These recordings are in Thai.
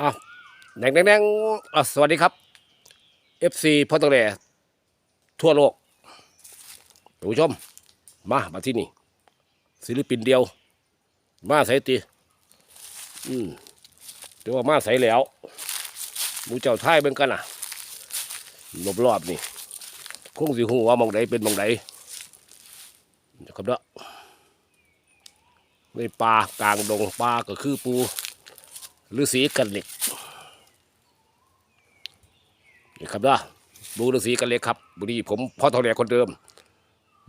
อะแดงแดงแดงอะสวัสดีครับ FC พ่อตะแหล่ทั่วโลกท่านผู้ชม มามาที่นี่ ศิลปินเดียว มาใส่ตีอืมแต่ว่ามาใส่แล้วมูเจ้าท้ายเป็นกันอะรอบรอบๆนี่คงสิหูว่ามองใดเป็นมองใดนะครับเด้อในป่ากลางดงป่าก็คือปู ฤาษีกันเหล็กนี่ครับเด้อปูฤาษีกันเหล็กครับบุรีผมพ่อทองแหล่คนเดิม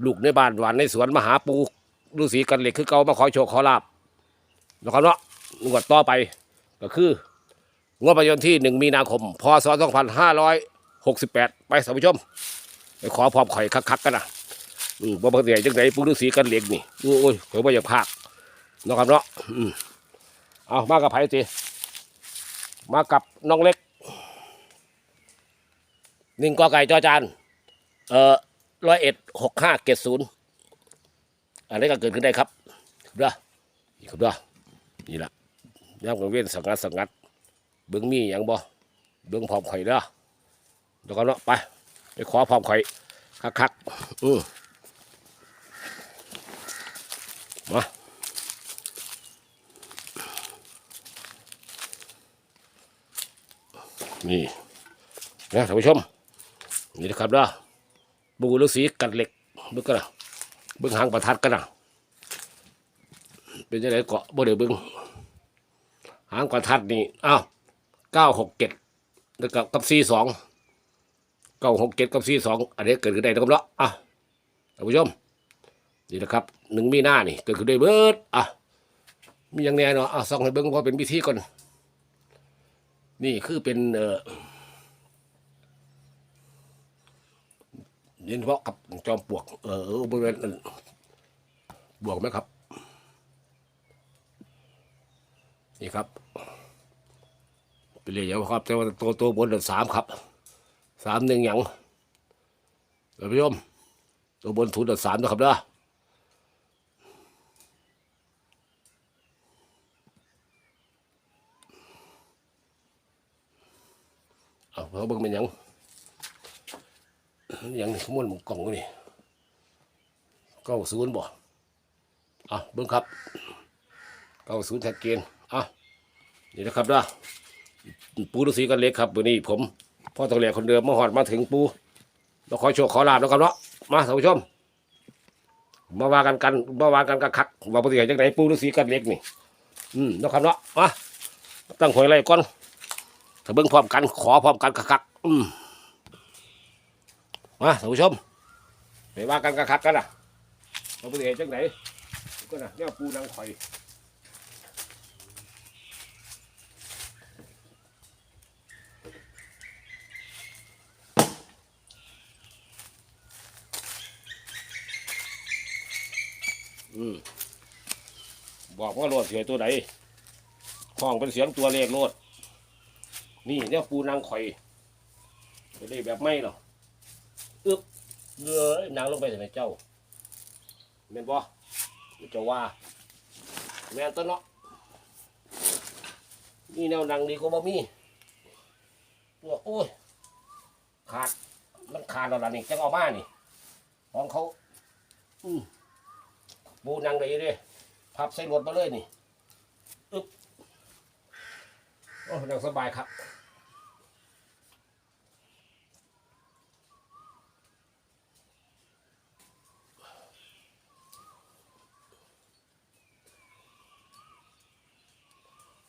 ลูกในบ้านหวานในสวนมหาปูฤาษีกันเหล็กคือเก่ามาขอโชคขอลาบนะครับเนาะงวดต่อไปก็คืองวดประยนที่หนึ่งมีนาคม พศสองพันห้าร้อยหกสิบแปดไปท่านผู้ชมไปขอพร้อมข่อยคักๆกันนะอืมบ่เพิ่งใหญ่จังไดปูฤาษีกันเหล็กนี่โอ้ยข่อยบ่อยากพากนะครับเนาะอืมเอามากับไผตี มากับน้องเล็กหนึ่งกอไก่จอจานเอ่อร้อยเอ็ดหกห้าเกตศูนย์อะไรก็เกิดขึ้นได้ครับครับเด้อนี่ครับเด้อนี่แหละย่างกังเว้นสังกัดสังกัดเบิ้องมีอย่างบ่เบิ้องพร้อมไข่เด้อเดี๋ยวก็เนาะไปไปขอพร้อมไข่อยคักอือมา นี่นะท่านผู้ชม นี่นะครับเด้อบูฤาษีกัดเหล็กเบิ่งกันนะเบิ่งหางประทัดกันนะเป็นยังไงเกาะบ่ได้เบิ่งหางประทัดนี่อ้าวเก้าหกเจ็ดแล้วกับกับสี่สองเก้าหกเจ็ดกับสี่สองอันนี้เกิดขึ้นได้นะครับเนาะอะท่านผู้ชมนี่นะครับหนึ่งมีหน้านี่เกิดขึ้นได้เบิดอะมีอย่างแน่เนาะอะส่องให้เบิ่งพอเป็นพิธีก่อน นี่คือเป็นเออยินเฉพาะกับจอมปลวก เออบริเวณบวกไหมครับ นี่ครับเป็นเรียกครับ แต่ว่าตัวตัวบนเดือสามครับสามหนึ่งหยังท่านผู้ชมตัวบนทุนเดือสามนะครับเด้อ เอาเขาเบิ่งเป็นยังยังนี่ขโมยหมกกล่องนี่เก้าศูนย์บ่อะเบิ้งครับเก้าศูนย์ชัดเจนอะนี่นะครับเด้อปูฤาษีกันเล็กครับวันนี้ผมพ่อตองเหลียคนเดิมมาหอดมาถึงปูเราขอโชคขอลาบแล้วครับเนาะมาท่านผู้ชมมาว่ากันกันมาว่ากันกันคักว่าปฏิเหตุจังไหนปูฤาษีกันเล็กนี่อืมเนาะครับเนาะมาตั้งหวยไรก่อน ถ้าเบิ้งพร้อมกันขอพร้อมกันคักๆอืมมาท่านผู้ชมไปว่ากันกระคักกันนะเราไปเห็นจังไหนก็น่ะเนี่ยปูนางข่อยอืมบอกว่าโลดเสียตัวไหนห้องเป็นเสียงตัวเลขโลด นี่เนี่ยปูนางข่อยไม่ได้แบบไม่หรอกอึ๊บเงยนางลงไปใส่เจ้าแม่นบ่เจ้าว่าแม่นตัวเนาะนี่แนวนางดีก็บ่มีตัวโอ้ยขาดมันขาดแล้วล่ะนี่จังเอามานี่ของเขาอืมบูนางได้เลยพับใส่รถมาเลยนี่อึ๊บโอ้นางสบายครับ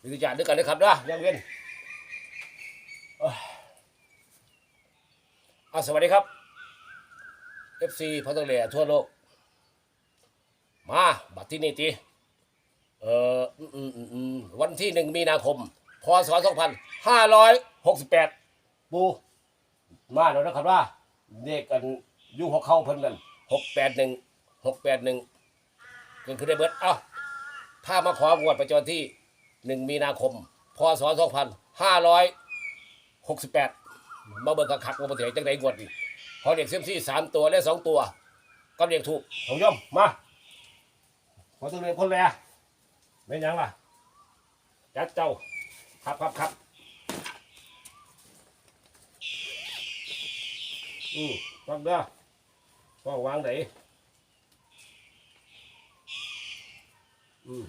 วิทยาด้วยกันนะครับนะยังเวียนเอ้ยอะสวัสดีครับ FC พัทเลทั่วโลก มาบัตรที่นี่ทีเอ่อวันที่หนึ่งมีนาคม พศสองพันห้าร้อยหกสิบแปดปูมาแล้วนะครับว่าเด็กกันอยุ่งหัวเข้าเพิ่นกันหกแปดหนึ่งหกแปดหนึ่งเกินขึ้นได้เบิดเอ้าถ้ามาขอบวชประจำที่ หนึ่งมีนาคม พศสองพันห้าร้อยหกสิบแปดมาเบิกขักมาเสียจังไรกวดิพอเด็กเซมซี่สามตัวและสองตัว ก็เด็กถูกสองย่อมมาพอตัวเรียนคนแรกไม่ยังล่ะจัดเจ้าครับครับครับอืมฟังเด้อฟังวางไหนอืม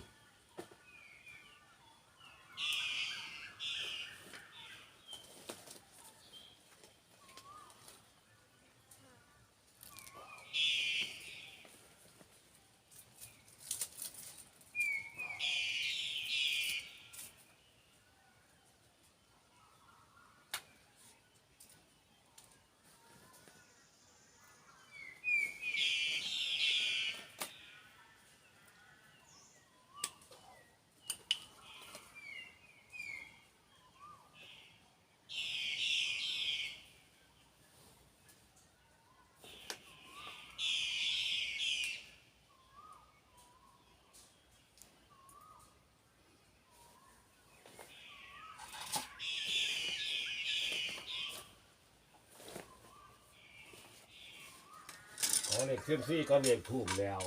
เลขเซียมซี่ก็เลขถูกแล้ว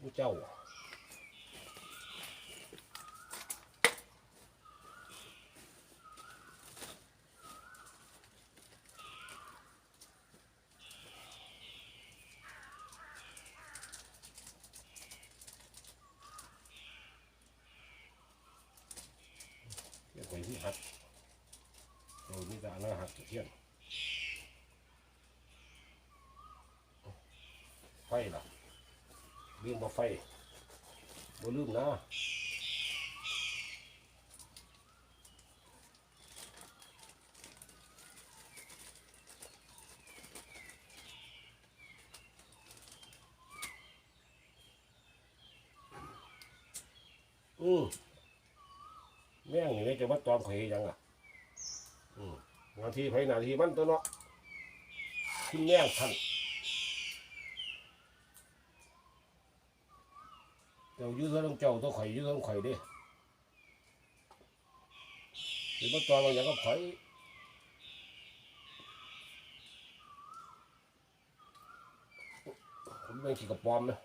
ผู้เจ้า เที่ยงไปที่หักโอ้ยนี่จะอันนั้นหักเที่ยงไฟล่ะลืมบ่ไฟบ่ลืมนะอืม แม่งนี่จะมาต อมข่อยยังอะอืมนาทีไผนาทีมันตัวเนาะคุณแม่งท่านเจ้ายู่เท่องเจ้าตัวข่อยยู่เท่องข่อยดิหรือมาตอมเอาอย่างก็ข่อยผมเป็นขี้กระปอมนะ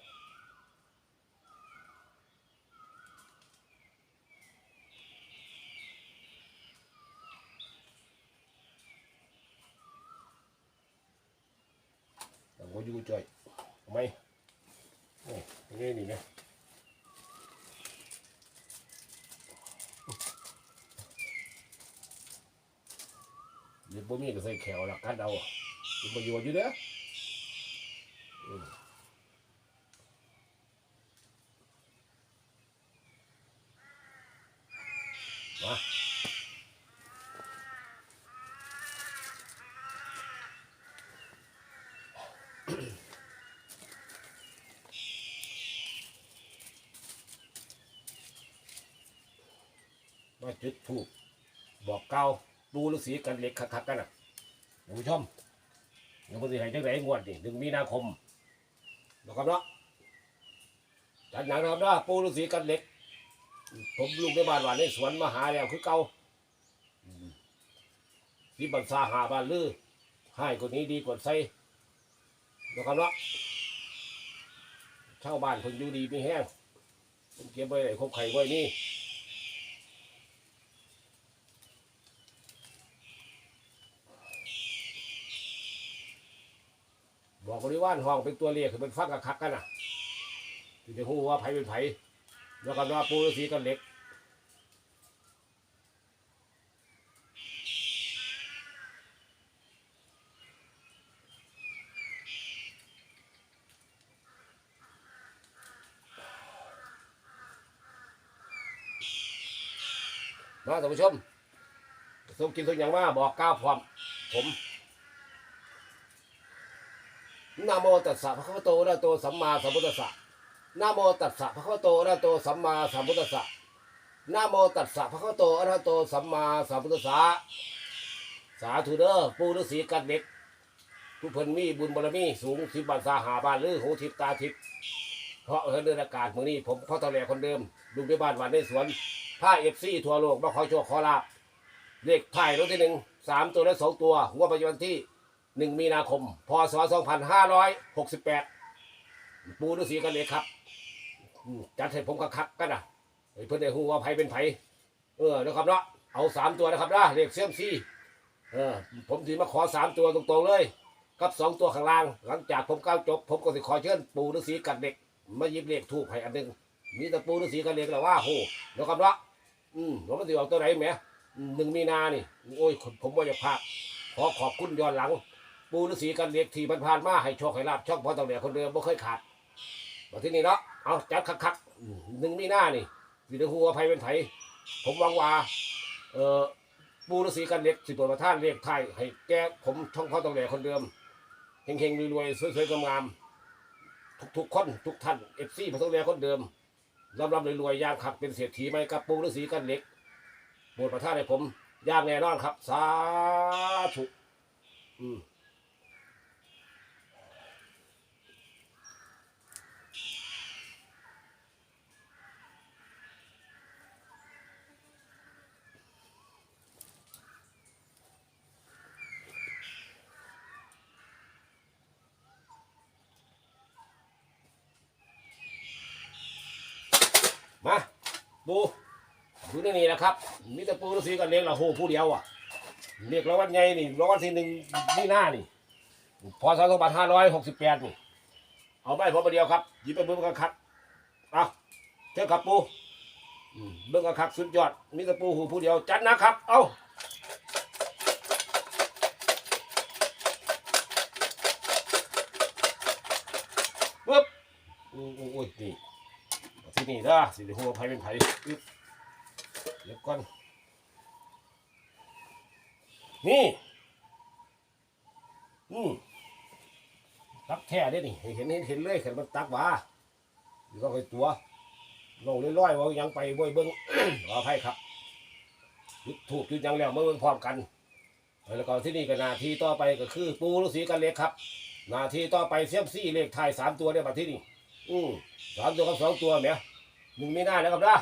แต่ว่าอยู่จ่อยทำไมนี่นี่นี่นะเดี๋ยวบ่มีก็ใส่แขวละกัดเอาเป็นประโยชน์อยู่เด้ออืมมา มาจุดถูกบอกเก่าวดูฤาษีกันเหล็กคักๆกันนะท่านผู้ชมเดี๋ยวพอสิให้จังไดงวดนี่หนึ่งมีนาคมนะครับเนาะจัดหนังนะครับเนาะปูฤาษีกันเหล็ก ผมลูกในบ้านหวานในสวนมาหาแล้วคือเก่าที่บันซาหาบ้านลือให้คนนี้ดีกว่าใส่นะครับเนาะเช่าบ้านคนอยู่ดีไม่แห้งผมเก็บไว้ไหนคบไข่ไว้นี่ บริวารห้องเป็นตัวเรียกคือเป็นฟักกะคักกันนะที่จะหูว่าไผเป็นไผแล้วก็ว่าปูฤาษีกันเหล็กมาท่านผู้ชมสมกินทุกอย่างว่าบอกก้าวพร้อมผม นะโมตัสสะพระคัมโตอะโตสัมมาสัมพุทธัสสะนะโมตัสสะพระคัมโตอะโตสัมมาสัมพุทธัสสะนะโมตัสสะพระคัมโตอะโตสัมมาสัมพุทธัสสะสาธุเด้อปู่ฤาษีกัดเด็กผู้เพิ่นมีบุญบารมีสูงสิบบาทสาหาบานหรือหูทิพตาทิพเพราะเออเดินอากาศเมื้อนี้ผมเข้าตะแหลคนเดิมลุงในบ้านหวานในสวนผ้าเอฟซีทั่วโลกมาขอโชคขอลาบเลขไพ่รถที่หนึ่งสามตัวและสองตัวงวดปัจจุบันที่ หนึ่งมีนาคม พศสองพันห้าร้อยหกสิบแปดปูฤาษีกันเลยครับ จัดให้ผมคักกันนะให้เพื่อนได้หูว่าไผเป็นไผเออนะครับเนาะเอาสามตัวนะครับนะเลขเซียมซีเออผมถือมาขอสามตัวตรงๆเลยกับสองตัวข้างล่าง หลังจากผมก้าวจบ ผมก็สิขอเชิญปูฤาษีกัดเด็กมายิบเลขถูกให้อันหนึ่งมีแต่ปูฤาษีกัดเด็กแล้วว่าโหเดี๋ยวคำละอืมผมมันสิออกตัวไหนแหมหนึ่งมีนานี่โอ้ยผมว่าจะพลาดขอขอบคุณย้อนหลัง ปูฤาษีกัดเด็กที่ผ่านๆมาให้โชคให้ลาบช่องพ่อตองเหลียคนเดิมบ่เคยขาดมาที่นี่เนาะเอาจัดคักๆหนึ่งมีหน้านี่อยู่ในหัวภัยเป็นไผผมวังว่าเอ่อปูฤาษีกันเล็กสิบประท่านเรียกไทยให้แก้ผมช่องพ่อตองแหล่คนเดิมเฮงๆรวยๆสวยๆงามๆทุกๆคนทุกท่านเอฟซีพ่อตองแหล่คนเดิมร่ำๆรวยๆย่างขับเป็นเศรษฐีไหมกับปูฤาษีกันเล็กบสถ์ประท่านให้ผมย่างแน่นอนครับ สาธุอืม มาปูดูนี่นี่นะครับมีแต่ปูฤาษีกันเล็กละโหผู้เดียวอะเรียกรางวัลไงนี่รางวัลที่หนึ่งนี่หน้านี่พศสองพันห้าร้อยหกสิบแปดนี่เอาไปพอประเดียวครับหยิบไปเบิ้งกันครับเอาเจ้าครับปูเบิ้งกันครับสุดยอดมีแต่ปูหูผู้เดียวจัดนะครับ เอาปึ๊บอ้โอ้โอ้ยนี่ ที่นี่นะสิหัวไผเป็นไผปึ๊บเดี๋ยวก่อน นี่อืมตักแท้เด้นี่เห็นเห็นเห็นเลยเห็นมันตักว่าอยู่ก็ไปตัวลงลอยๆว่ายังไปบ่อยเบิ้งขออภัยครับจุดถูกจุดยังแล้วมาเบิ้งพร้อมกันแล้วก็ที่นี่ก็หนาทีต่อไปก็คือ ปูฤาษีกันเล็กครับหนาทีต่อไปเซียมซี่เลขไทยสามตัวเนี่ยมาที่นี่อืมสามตัวกับสองตัวเนี่ย หนึ่งไม่น่าแล้วครับนะ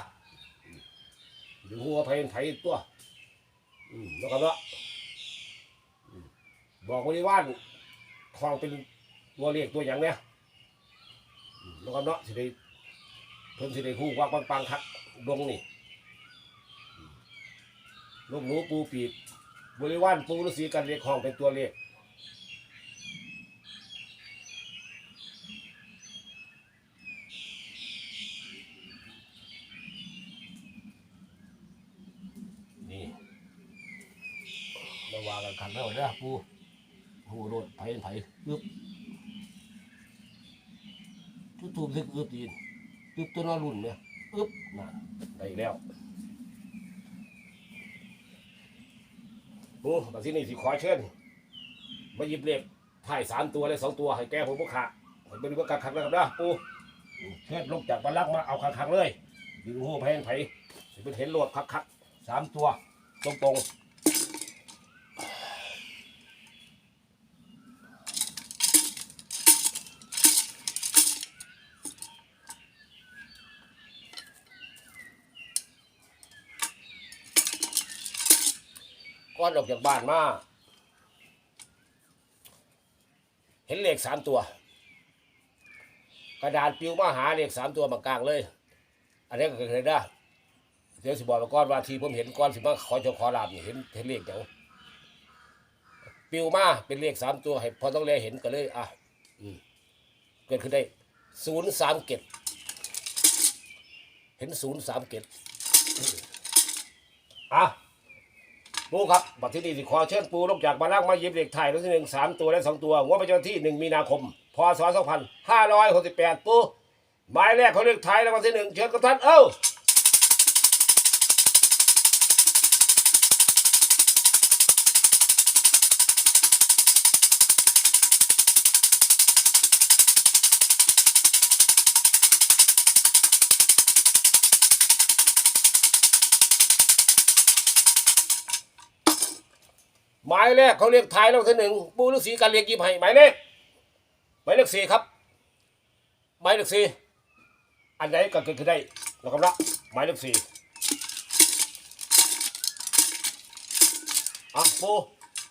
ดูหัวไผ่ไผ่ตัวอืมแล้วก็เนาะบอกบริวารทองเป็นตัวเลขตัวอย่างเนี่ยแล้วก็เนาะสิได้เพิ่นสิได้คู่วักปังๆครับดงนี่ลูกหนูปูปีกบริวารปูฤาษีกันเลขห้องเป็นตัวเลข นี่ระวางกัน ขันแล้วนะปูหูโดดไผ่ไผ่ปึ๊บทุบทุบซึกอึบดีนปึ๊บตัวนอรุ่นเนี่ยอึบน่ะได้แล้วปูบัดที่นี่สิขอเชิญมาหยิบเลขถ่ายสามตัวและสองตัวให้แก้ผมพวกขาให้เป็นพวกกักขังนะครับนะปูเชิญลงจากบัลลักมาเอาขังขังๆเลยดึงหูไผ่ไผ่สิเป็นเห็นโหลดคักคักๆสามตัวตรงต ก้อนออกจากบ้านมา เห็นเลขสามตัว กระดานปิวมาหาเลขสามตัวมากลางเลย อันนี้ก็เคยได้เดี๋ยวสิบอกมาก่อนว่าทีผมเห็นก่อนสิมาขอโชคขอลาบนี่เห็นเห็นเลขอย่างปิวมาเป็นเลขสามตัวให้พอต้องเลเห็นก็เลยอะอืมเกิดขึ้นได้ศูนย์สามเกตเห็นศูนย์สามเกตอะ ปูครับบัดที่นี่สิขอเชิญปูลงจากบาลังก์มาหยิบเลขไทยรุ่นที่หนึ่งสามตัวและสองตัวงวดประจำวันที่หนึ่งมีนาคม พศสองพันห้าร้อยหกสิบแปดปูหมายแรกของเลขไทยรางวัลที่หนึ่งเชิญกับท่านเอ้า หมายเลขเขาเรียกทายรางวัลที่หนึ่งปูฤาษีการเรียกยิบให้หมายเลขหมายเลขสี่ครับ หมายเลขสี่อันไหนก็เกิดขึ้นได้นะครับละหมายเลขสี่อะปู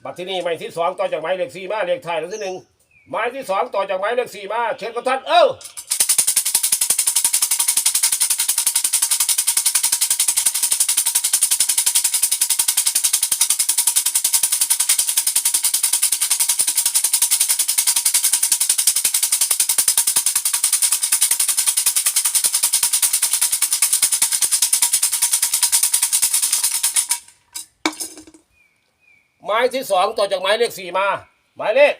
บัตรที่นี่หมายที่สองต่อจากหมายเลขสี่มาเลขทายรางวัลที่หนึ่งหมายที่สองต่อจากหมายเลขสี่มาเชิญกับท่านเอ้า หมายที่สองต่อจากหมายเลขสี่มา หมายเลข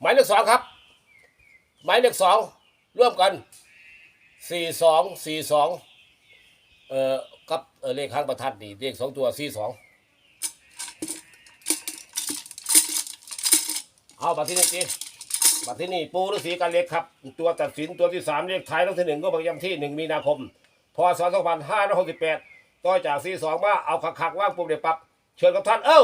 หมายเลขสองครับ หมายเลขสองร่วมกันสี่สองสี่สองเอ่อกับเอ่อเลขข้างประทัดนี่เลขสองตัวสี่สองเอาบัตรที่นี่จีบัตรที่นี่ปูฤาษีกันเล็กครับ ตัวตัดสินตัวที่สามเลขท้ายรางวัที่หนึ่งก็ประจำที่หนึ่งมีนาคมพศสองพันห้าร้อยหกสิบแปดต่อจากสี่สองมาเอาขักๆว่างปุ๊บเดี๋ยวปั๊บ เชิญกับท่าน เอ้าต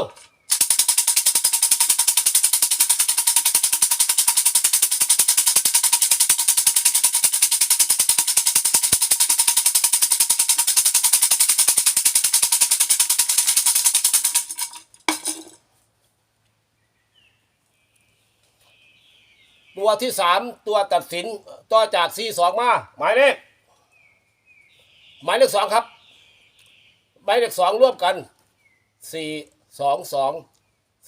ัวที่สามตัวตัดสินต่อจากสี่สองมา หมายเลขหมายเลขสองครับ หมายเลขสองร่วมกัน สี่สองสอง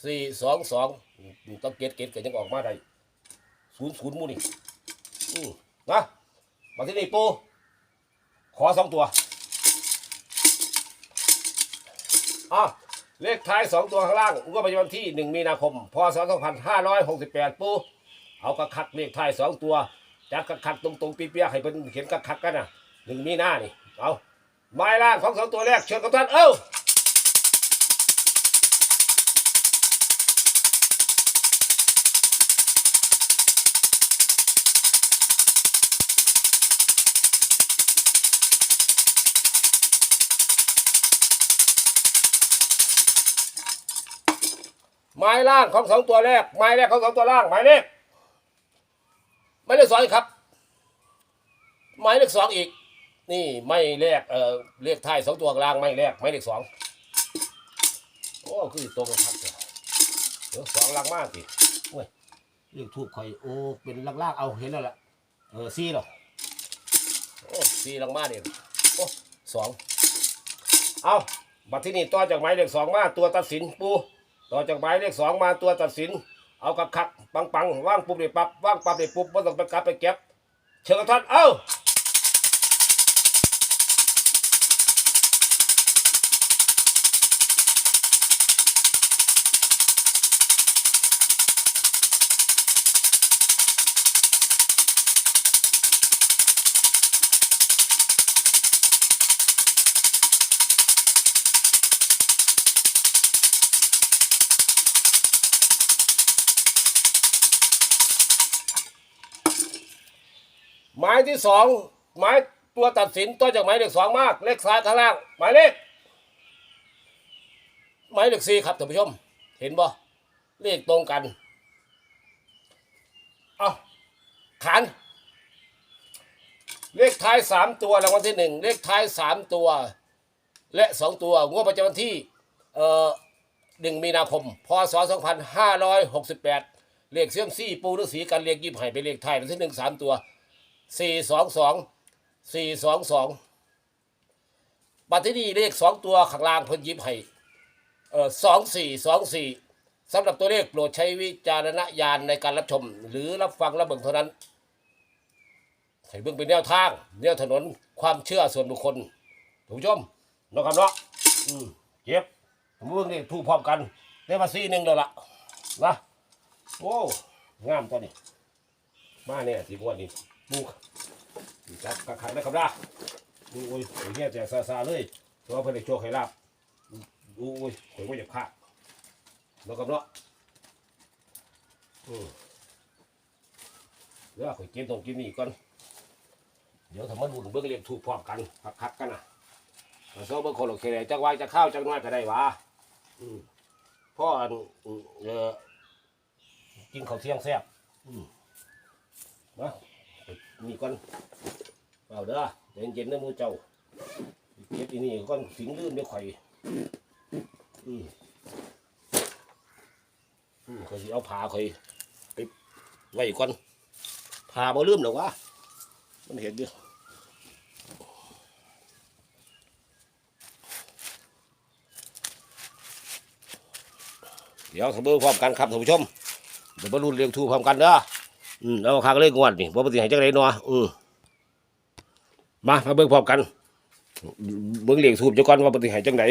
สี่สองสองต้องเกตเกตเกันยังออกมาได้ศูนย์ศูนย์มูนี่นะมาที่นี่ปูขอสองตัวอะเลขท้ายสองตัวข้างล่างก็ประจำวันที่หนึ่งมีนาคม พศสองพันห้าร้อยหกสิบแปดปูเอากระคักเลขท้ายสองตัวจากกระคักตรงตรงๆเปียให้เป็นเห็นกระคักกันนะหนึ่งมีหน้านี่เอาไม้ล่างของสองตัวแรกเชิญกับท่านเอ้า ไม้ล่างของสองตัวแรกไม้แรกของสองตัวล่างหมายเลขหมายเลขสองครับ หมายเลขสองอีก นี่ไม่แรกเอ่อเลขท้ายสองตัวกลางไม่แรกไม่เลขสองโอ้คือตรงกันครับเดี๋ยวสองลังมากสิโอ้ยเลขทูบข่อยโอ้เป็นล่างๆเอาเห็นแล้วล่ะเออสี่หรอโอ้สี่ลังมากเนี่ยโอ้สองเอาบัตรที่นี่ต่อจากหมายเลขสองมาตัวตัดสินปู ต่อจากหมายเลขสองมาตัวตัดสิน เอากระคักปังปังๆว่างปุ๊บเดี๋ยวปับว่างปับเดี๋ยวปุ๊บไม่ต้องไปกลับไปเก็บ เชิญท่านเอ้า หมายที่สองหมายตัวตัดสินต่อจากหมายเลขสองมาก เลขซ้ายข้างล่าง หมายเลขหมายเลขสี่ครับท่านผู้ชม เห็นบ่เลขตรงกัน เอาขาน เลขท้ายสามตัวรางวัลที่หนึ่งเลขท้ายสามตัว และสองตัวงวดประจำวันที่ เอ่อหนึ่งมีนาคม พศสองพันห้าร้อยหกสิบแปดเลขเสี่ยมซี่ปูฤาษีกันเลขยิบให้เป็นเลขท้ายรางวัลที่หนึ่งสามตัว สี่สองสองสี่สองสองบัตรที่นี่เลขสองตัวข้างล่างเพิ่นยิบให้เออสองสี่สองสี่สำหรับตัวเลขโปรดใช้วิจารณญาณในการรับชม หรือรับฟังรับเบิ่งเท่านั้นให้เบิ่งเป็นแนวทางแนวถนนความเชื่อส่วนบุคคลถูกชมนะครับเนาะอืมเจ็บผมเบิ่งนี่ถูกพร้อมกันได้มาสี่หนึ่งแล้วล่ะนะโอ้งามตัวนี้มาเนี่ยสีงวนี่ ปูจับกระขังนะครับนะดูโอ้ยโอ้ยเนี่ยแต่ซาซาเลยเพราะว่าเพิ่อนได้โชคให้ลาบดูโอ้ยผมว่าอยากฆ่าแล้วกับเนาะอืมเดี๋ยวข่อยกินตรงกินนี่ก่อนเดี๋ยวทำมันบุญเบิ่งเรียกถูกพร้อมกันคักๆกันนะแต่โซ่เบิ่งคนโอเคเลยจักไว้จะข้าวจักน้อยก็ได้วะพ่ออันเออกินข้าวเที่ยงแซ่บมา นี่ก่อนเอาเด้อเย็นเย็นๆนะหมูเจ้าเก็บอีนี่ก่อนสิงลื่นเดี๋ยวข่อยอืมอืมข่อยสิเอาผ้าข่อยไปไว้ก่อนผ้าบ่ลืมหรอกวะมันเห็นดิเดี๋ยวทำเบอร์พร้อมกันครับท่านผู้ชมเดี๋ยวมารุ่นเรียงทูพร้อมกันเด้อ อืมแล้วข้างเลขงวดนี่บ่ปฏิหารจังไดเนาะอืมมามาเบิ่งพร้อมกันเบิ่งเรียงทูบจักก่อนว่าปฏิหารจังได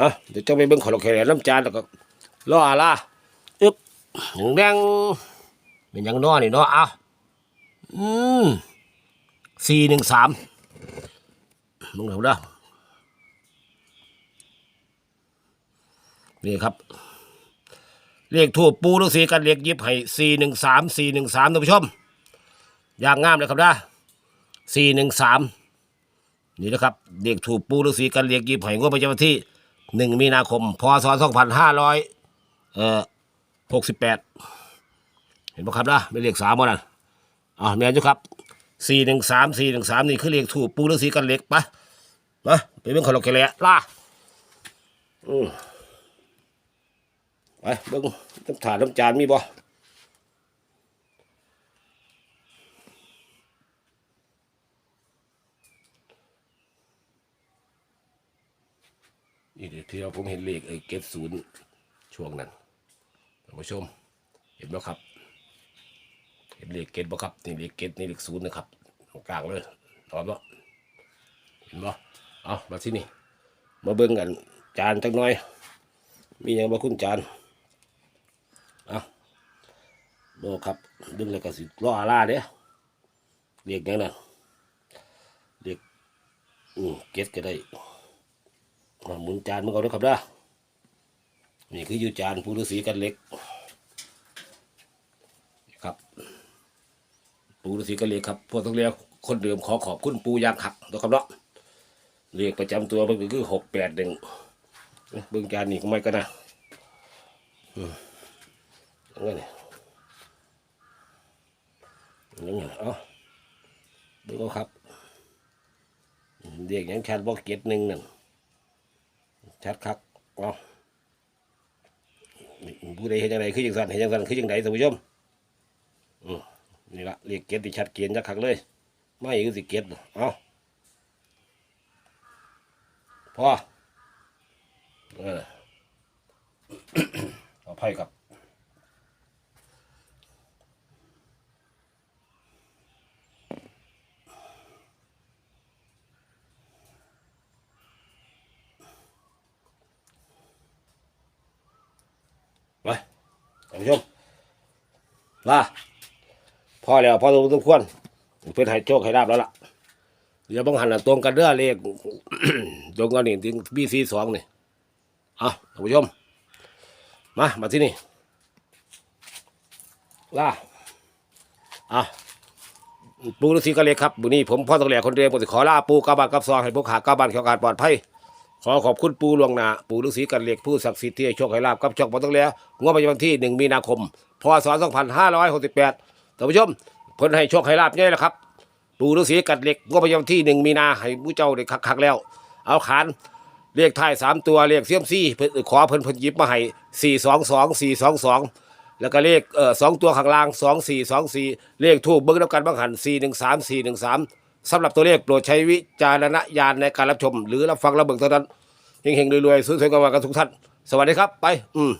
อะเดี๋ยวจะไปเบิ่งขอลแขนน้ำจานแล้วก็รออาล่ะอึ๊บหนึ่งแดงเป็นหยังน้อนี่เนาะเอ้าอืมสี่หนึ่งสามมึงเอาเด้อนี่ครับ เลขทูปปูลูกสีกันเลขยิบให้สี่หนึ่งสามสี่หนึ่งสามท่านผู้ชมอย่างงามเลยครับนะสี่หนึ่งสามนี่นะครับเลขถูกปูฤาษีกันเลขยิบให้งวดประจำวันที่หนึ่งมีนาคมพศสองพันห้าร้อยเอ่อหกสิบแปดเห็นไหมครับนะไม่เลขสามมั้นะอ่าแม่นจุครับสี่หนึ่งสามสี่หนึ่งสามนี่คือเลขถูกปูฤาษีกันเลขปะมาไปเบิ่งขอลกแกละล่าอืม ไปเบิ่งน้ำถาดน้ำจานมีบ่นี่เดี๋ยวที่เราผมเห็นเลขไอ้เก็บศูนย์ช่วงนั้นท่านผู้ชม เห็นไหมครับ เห็นเลขเก็ตบ่ครับนี่เลขเก็ตนี่เลขศูนย์นะครับตรงกลางเลยตอบเนาะเห็นบ่เอามาที่นี่มาเบิ่งกันจานจักหน่อย มีหยังบ่คุณจาน เอาโบครับเบิ่งแล้วก็สิรออาล่าเด้อเลขหยังนะเลขอืมเก็ตก็ได้หมุนจานมันก่อนนะครับด้อนี่คืออยู่จานปูฤาษีกันเล็ก ครับ ปูฤาษีกันเล็กครับพวกต้องเรียกคนเดิมขอขอบคุณปูยางขักนะครับเนาะเลขประจำตัวมันก็คือหกแปดหนึ่งเบื้องจานนี่ก็ไม่กันนะอืม ยังไงเนี่ยยังไงเอ้าเบื้องเอาครับ เด็กยังชันบอกเก็ตหนึ่งนั่นชัดคักเอาผู้ใดเห็นยังไงคือจังสันเห็นจังสันคือจังไดท่านผู้ชมอืมนี่ละเรียกเกียรติชัดเกียนจักคักเลยไม่คือสิเกียรติเอาพอเออเอาไพ่ครับ ไปท่าน ผู้ชมลาพอแล้วพอตรงทุกควรเพื่อนให้โชคให้ลาบแล้วล่ะเดี๋ยวบังหันตรงกันเด้อเลขตรงกันนี่ถึงบีซีสองนี่เอาท่านผู้ชม มามาที่นี่ลาอะปูฤาษีกะเล็กครับบุนี้ผมพ่อตองแหล่คนเดียวผมจะขอลาปูกาบานกับซองให้พวกขากาบานแขวการปลอดภัย ขอขอบคุณปูหลวงนาปูฤาษีกันเหล็กผู้ศักดิ์สิทธิ์ที่ให้โชคให้ลาบกับช่องปอต้องแล้วงวดประจำวันที่หนึ่งมีนาคม พศสองพันห้าร้อยหกสิบแปดท่านผู้ชมเพิ่นให้โชคให้ลาบนี่แหละครับ ปูฤาษีกันเหล็กงวดประจำวันที่หนึ่งมีนาให้ผู้เจ้าได้คักๆแล้ว เอาขานเลขท้ายสามตัวเลขเสียมซี่เพิ่นขอเพิ่นเพิ่นหยิบมาให้สี่สองสองสี่สองสองแล้วก็เลขเอ่อสองตัวข้างล่างสองสี่สองสี่เลขทูบเบิ้งแล้วกันบางหันสี่หนึ่งสามสี่หนึ่งสาม สำหรับตัวเลขโปรดใช้วิจารณญาณในการรับชม หรือรับฟังรับเบิดเท่านั้นเฮงๆรวยๆสวยๆกันมากันทุกท่าน สวัสดีครับ ไป อืม